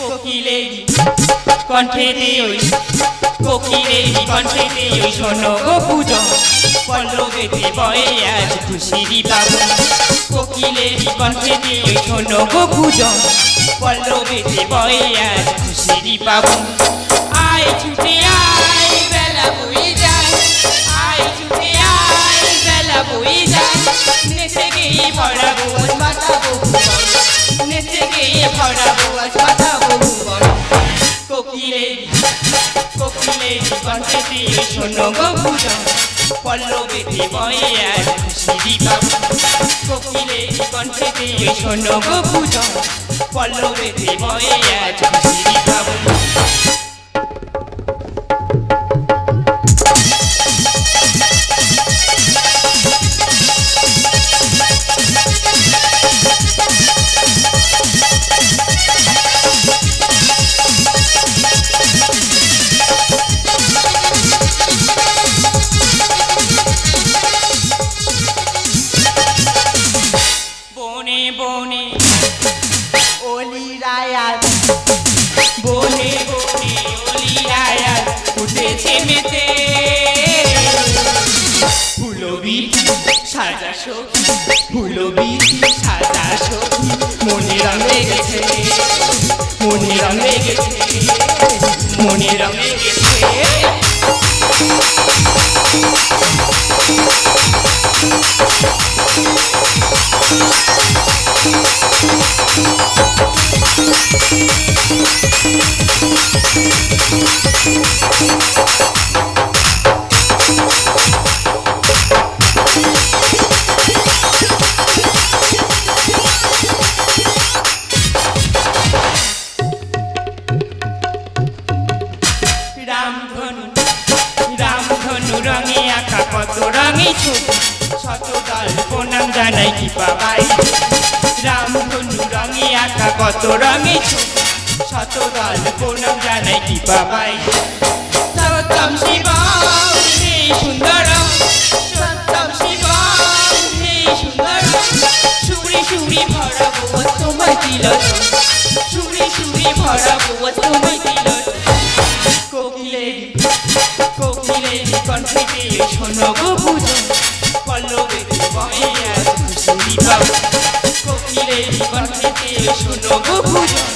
কোকিলের কণ্ঠে ওই কোকিলের কণ্ঠে ওই শোনো গো পুজো। পল্লবেতে বয়ে আজ খুশিরি পাবো। কোকিলের কণ্ঠে ওই শোনো গো পুজো। পল্লবেতে বয়ে আজ খুশিরি পাবো। কোকিলের কণ্ঠেতে শোনো গো পূজন পল্লবেতে বয়ে আজ খুশিরি বাবু কোকিলের কণ্ঠেতে শোনো গো পূজন পল্লবেতে বয়ে আজ খুশি বাবু বনে বনে অলিরায়ার উঠেছে মেতে। ফুলবি সাজা সখী ফুলবি সাজা সখী মনে কত রঙে ছবি। শত দল প্রণাম জানাই কি বাবাই রামধনু রঙে কত রঙে ছবি। শত কি বাবাই। সত্যম শিবম, হে সুন্দর সত্যম শিবম, হে সুন্দর সুরি সুরি ভরাবো তোমায় দিল সুরি সুরি ভরাবো তোমায় দিল কোকিলের কোকিলের কণ্ঠেতে শোনো গো পূজন পল্লবে বয়ে আজ খুশি পাবো। কোকিলের কণ্ঠেতে শোনো গো পূজন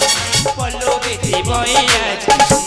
পল্লবে বয়ে আজ খুশি